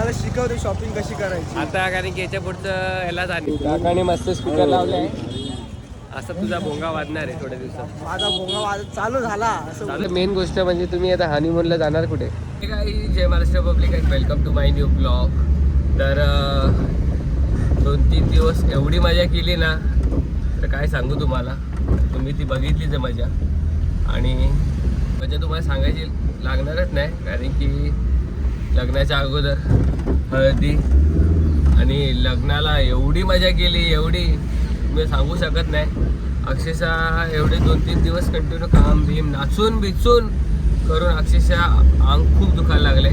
मला शिकवते शॉपिंग कशी करायची. आता कारण की याच्या पुढचं याला जाणे काकाने मस्त स्पीकर लावलाय असं तुझा भोंगा वाजणार आहे थोड्या दिवसात. माझा भोंगा वाज चालू झाला असं चालू मेन गोष्ट म्हणजे तुम्ही आता हनीमूनला जाणार कुठे? काही जय महाराष्ट्र पब्लिक आहे welcome to my new blog तर दोन तीन दिवस एवढी मजा केली ना तर काय सांगू तुम्हाला. तुम्ही ती बघितलीच आहे मजा. आणि मजा तुम्हाला सांगायची लागणारच नाही कारण की लग्नाच्या अगोदर हळदी आणि लग्नाला एवढी मजा केली एवढी मी सांगू शकत नाही. अक्षरशः एवढे दोन तीन दिवस कंटिन्यू काम भीम नाचून बिचून करून अक्षरशः अंग खूप दुखायला लागले.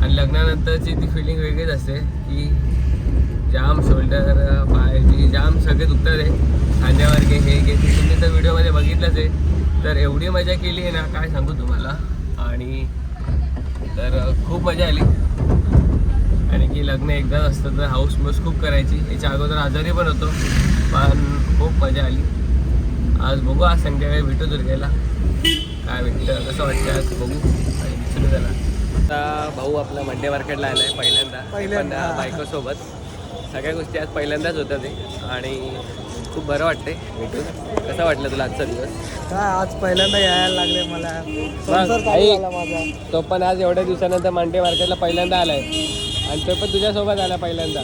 आणि लग्नानंतरची ती फिलिंग वेगळीच असते की जाम शोल्डर पाय जाम सगळे दुखतात आहे खांद्यावर घे हे घे तुम्ही तर व्हिडिओमध्ये बघितलंच आहे. तर एवढी मजा केली आहे ना काय सांगू तुम्हाला? आणि तर खूप मजा आली. आणि की लग्न एकदाच असतं तर हाऊस मस खूप करायची. याच्या अगोदर आजारी पण होतो पण खूप मजा आली. आज बघू आज संध्याकाळी भेटू दुर्गेला. काय भेटतं कसं वाटतं आज बघू. आणि दिसून त्याला. आता भाऊ आपला मंडे मार्केटला आला आहे पहिल्यांदा पहिल्यांदा. बायकोसोबत. सगळ्या गोष्टी आज पहिल्यांदाच होत्या ते. आणि खूप बरं वाटते भेटून कसं वाटलं तुला आजचा दिवस? काय आज पहिल्यांदा यायला लागले मला. संसार चालू आई. झाला माझा. तो पण आज एवढ्या दिवसानंतर मांडे मार्केटला पहिल्यांदा आलाय. आणि तो पण तुझ्यासोबत आला पहिल्यांदा.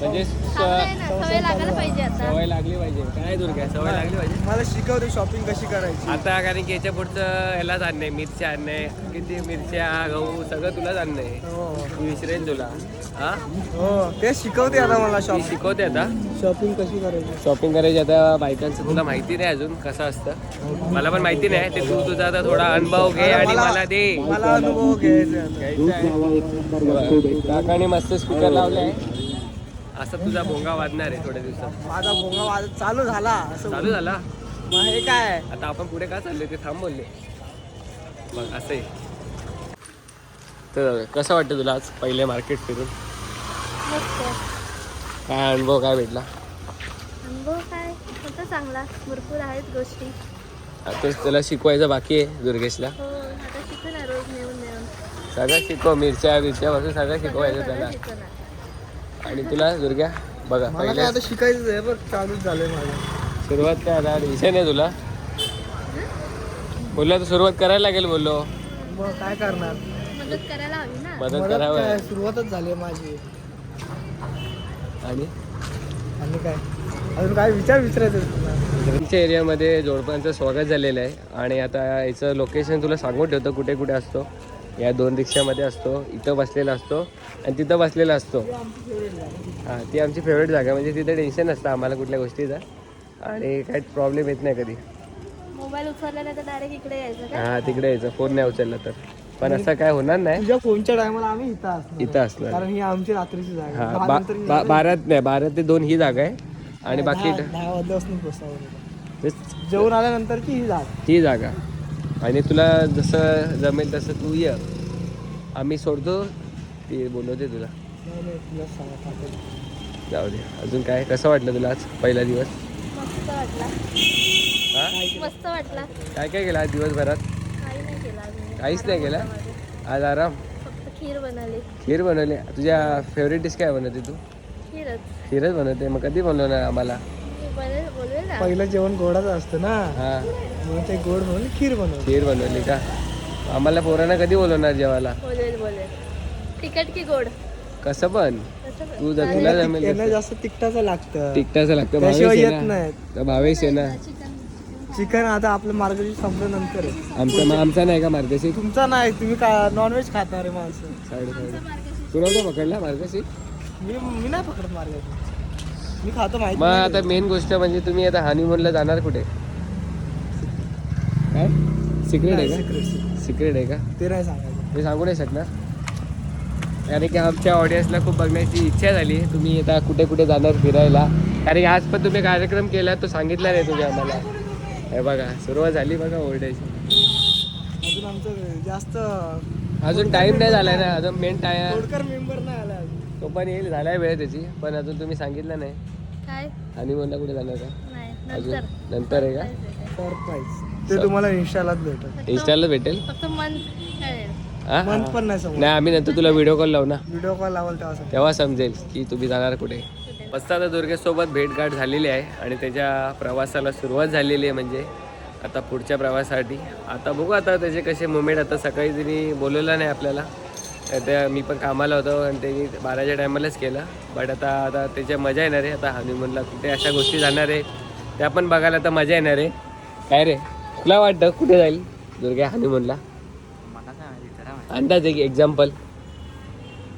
म्हणजे आहे ना, सवय लागायला पाहिजे आता. सवय लागली पाहिजे. काय दुर्गा सवय लागली पाहिजे? मला शिकवते शॉपिंग कशी करायची. आता कारण की याच्या पुढचं यालाच आणणे मिरच्या आणणे किती मिरच्या गहू सगळं तुलाच आणणे हो. मी विसरेन तुला. हा? हो ते शिकवते आता मला ती शॉपिंग शिकवते आता. शॉपिंग कशी करायची? शॉपिंग करायची आता बायकांचं तुला माहिती नाही अजून कसं असतं. मला पण माहिती नाही. ते तू तुझा आता थोडा अनुभव घे आणि मला दे. मला अनुभव घ्यायचा आहे. आहे काकाने मस्त स्पीकर लावलाय. असं तुझा भोंगा वाजणार आहे थोड्या दिवसात. माझा भोंगा वाज चालू झाला. असं चालू झाला? मग हे काय? आता आपण पुढे का चाललोय ते थांब बोलले बघ असं आहे. तर कसं वाटतं तुला आज पहिले मार्केट फिरून? मस्त. काय अनुभव काय भेटला? अनुभव काय? होता चांगला. भरपूर आहेत गोष्टी. आताच त्याला शिकवायचं बाकी आहे दुर्गेशला? हो आता शिकू ना रोज नेऊन नेऊन सगळं शिकव मिरच्या मिरच्यापासून सगळं शिकवायचं सगळं त्याला. आणि तुला दुर्ग्या बघा मला काय पहिले आता शिकायचं आहे बरं चालूच झालंय माझं. सुरुवात काय आता विषय नाही तुला. बोललो तर सुरुवात करायला लागेल बोललो. मग काय करणार? मदत करायला हवी ना. मदत करावं. काय? सुरुवातच झाली आहे माझी. आणि? आणि काय? अजून काय विचार विचारायचं तुला? आमच्या एरियामध्ये जोडपांचं स्वागत झालेलं आहे. आणि आता याचं लोकेशन तुला सांगून ठेवतो कुठे कुठे असतो. या दोन रिक्षामध्ये असतो इथं बसलेला असतो आणि तिथं बसलेला असतो. हां ती आमची फेवरेट जागा आहे. म्हणजे तिथं टेन्शन नसतं आम्हाला कुठल्या गोष्टीचं. आणि काही प्रॉब्लेम येत नाही कधी. मोबाईल उचललेला तर डायरेक्ट इकडे यायचं हां तिकडे यायचं. फोन नाही उचलला तर. पण असं काय होणार नाही. तुझ्या फोनच्या टायमाला आम्ही इथं असणार. इथं असणार. कारण ही आमची रात्रीची जागा आहे. हां दहा बा नंतर बा- बारा नाही बारा ते दोन ही जागा आहे. आणि बाकी दहा- दहा वाजल्यापासून पोहोचणार तेच- जेवण आल्यानंतरची ही जागा. ही जागा. आणि तुला जसं जमेल तसं तू ये. आम्ही सोडतो ती बोलवते तुला. जाऊ दे. अजून काय? कसं वाटलं तुला आज पहिला दिवस? मस्त वाटला. हा? मस्त वाटला. काय काय केलं आज दिवसभरात? काही नाही केला अजून. काहीच नाही केलं. आज आराम? फक्त खीर बनवली. खीर बनवली. तुझ्या फेवरेट डिश काय बनवते तू? खीरच. खीरच बनवते. मग कधी बनवणार आम्हाला? पहिलं जेवण गोडाचं असतं ना. हां. म्हणून ते गोड म्हणून खीर बनवली. खीर बनवली का? आम्हाला पोरांना कधी बोलवणार जेवायला? तिखट की गोड? कसं पण? तू जर तुला जमेल त्यांना. जास्त तिखटाचं लागतं. तिखटाचं लागतं त्याशिवाय भावेश येत आहे ना तर भावेश आहे ना? चिकन आता आपलं मार्गदर्शन संपल्यानंतर आहे. आमचा मग आमचा नाही का मार्गशीर तुमचा नाही तुम्ही का नॉनव्हेज खाणारे माणसं? साडे साडे. तुला नव्हता पकडला मार्गशीर मी मी नाही पकडत मार्गदर्शन. मी खातो माहिती मग नाही. आता मेन गोष्ट म्हणजे तुम्ही आता हनीमूनला जाणार कुठे? काय? सिक्रेट आहे का. सिक्रेट आहे का? ते नाही सांगायचं. मी सांगू नाही शकणार. कारण की आमच्या ऑडियन्सला खूप बघण्याची इच्छा झाली. तुम्ही आता कुठे कुठे जाणार फिरायला? कारण की आज पण तुम्ही कार्यक्रम केला तो सांगितला नाही तुम्ही आम्हाला. हे बघा सुरुवात झाली बघा ओरडायची अजून आमचं जास्त अजून टाइम नाही झालाय ना? अजून मेन टाइम तोडकर मेंबर नाही आला अजून. तो पण येईल झालाय वेळ त्याची. पण अजून तुम्ही सांगितलं नाही. काय? हनीमूनला कुठे जाणार का नाही अजून नंतर. नंतर आहे का? ते तुम्हाला इंस्टालाच भेटत फक्त- इंस्टाला भेटेल? फक्त मन कळेल हा? पण नाही समोर नाही आम्ही नंतर तुला व्हिडिओ कॉल लावू ना. व्हिडिओ कॉल लावल तेव्हा समजेल. की तुम्ही जाणार कुठे. मस्त आता दुर्गेशसोबत भेटगाठ झालेली आहे आणि त्याच्या प्रवासाला सुरुवात झालेली आहे म्हणजे आता पुढच्या प्रवासासाठी. आता बघू आता त्याचे कसे मुमेंट आता सकाळी त्यांनी बोलवलं नाही आपल्याला. तर त्या मी पण कामाला होतो आणि त्यांनी बाराच्या टायमालाच केलं. बट आता आता त्याच्या मजा येणार आहे. आता हनीमूनला कुठे अशा गोष्टी जाणार आहे. त्या पण बघायला आता मजा येणार आहे. काय रे? तुला वाटतं कुठे जाईल? दुर्गा हनीमूनला अंदाज एक एक्झाम्पल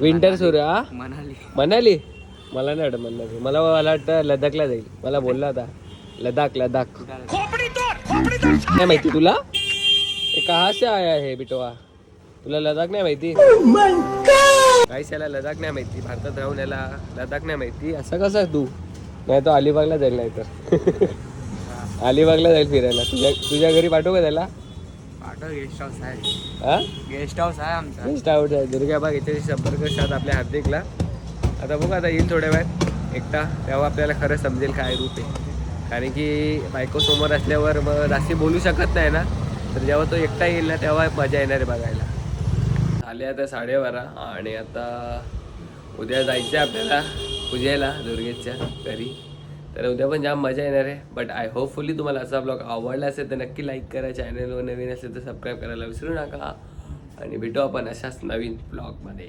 विंटर सुरू हा? मनाली. मनाली? मला नाही वाटत मनाली. मला मला वाटतं लडाखला जाईल. मला बोलला होता. लडाख लडाख नाही माहिती तुला? हे कहा से आया है बिटवा? तुला लडाख नाही माहिती? काहीच याला लडाख नाही माहिती. भारतात राहून याला लडाख नाही माहिती. असं कसं तू? नाही तो अलिबागला जाईल नाही तर अलिबागला जाईल फिरायला. तुझ्या तुझ्या घरी पाठवू का त्याला? गेस्ट हाऊस आहे. हा? गेस्ट हाऊस आहे आमचा. बेस्ट आवड आहे. दुर्गाबाग याच्याशी संपर्क साध आपल्या हार्दिकला. आता बघू आता येईल थोड्या वेळात. एकटा तेव्हा आपल्याला खरं समजेल काय रूप आहे. कारण की बायको समोर असल्यावर मग जास्ती बोलू शकत नाही ना. तर जेव्हा तो एकटा येईल ना तेव्हा मजा येणार आहे बघायला. आले आता साडेबारा आणि आता उद्या जायचं आहे आपल्याला पूजेला दुर्गेच्या घरी. तर उद्या पण जाम मजा येणार आहे. बट आय होपफुली तुम्हाला असा ब्लॉग आवडला असेल तर नक्की लाईक करा. चॅनलवर नवीन असेल तर सबस्क्राईब करायला विसरू नका. आणि भेटू आपण अशाच नवीन ब्लॉगमध्ये